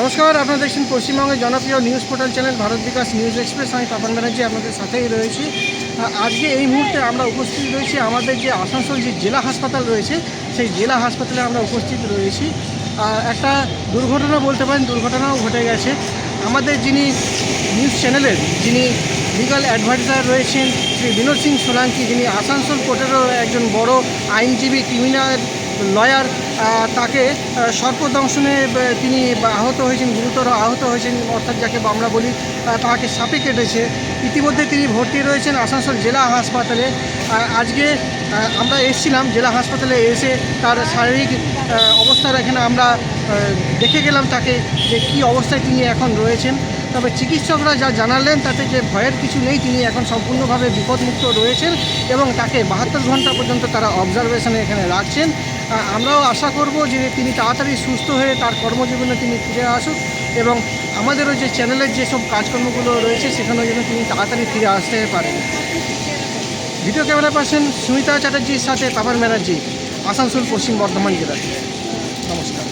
নমস্কার, আপনারা দেখছেন পশ্চিমবঙ্গের জনপ্রিয় news portal channel Bharat Bikash news express. আমি পাপন ব্যানার্জি, আপনাদের সাথেই রয়েছি। আজকে এই মুহূর্তে আমরা উপস্থিত রয়েছি আমাদের যে আসানসোল যে জেলা হাসপাতাল রয়েছে, সেই জেলা হাসপাতালে আমরা উপস্থিত রয়েছি। আর একটা দুর্ঘটনা বলতে পারেন, দুর্ঘটনাও ঘটে গেছে। আমাদের যিনি নিউজ চ্যানেলের যিনি লিগাল অ্যাডভাইজার রয়েছেন, শ্রী বিনোদ সিং সোলাঙ্কি, যিনি আসানসোল কোর্টেরও একজন বড় আইনজীবী ক্রিমিনাল লয়ার তাকে সর্পদংশনে তিনি আহত হয়েছেন, গুরুতর আহত হয়েছেন, অর্থাৎ যাকে আমরা বলি তাকে সাপে কেটেছে। ইতিমধ্যে তিনি ভর্তি রয়েছেন আসানসোল জেলা হাসপাতালে। আজকে আমরা এসেছিলাম জেলা হাসপাতালে এসে তার শারীরিক অবস্থার এখানে আমরা দেখে গেলাম তাকে যে কী অবস্থায় তিনি এখন রয়েছেন। তবে চিকিৎসকরা যা জানালেন, তাতে যে ভয়ের কিছু নেই, তিনি এখন সম্পূর্ণভাবে বিপদমুক্ত রয়েছেন এবং তাকে বাহাত্তর ঘণ্টা পর্যন্ত তারা অবজারভেশনে এখানে রাখছেন। আমরাও আশা করব যে তিনি তাড়াতাড়ি সুস্থ হয়ে তার কর্মজীবনে তিনি ফিরে আসুক এবং আমাদেরও যে চ্যানেলের যেসব কাজকর্মগুলো রয়েছে, সেখানেও যেন তিনি তাড়াতাড়ি ফিরে আসতে পারেন। ভিডিও ক্যামেরা পার্সন সুমিতা চ্যাটার্জির সাথে পাপার ব্যানার্জি, আসানসোল পশ্চিম বর্ধমান জেলা নমস্কার।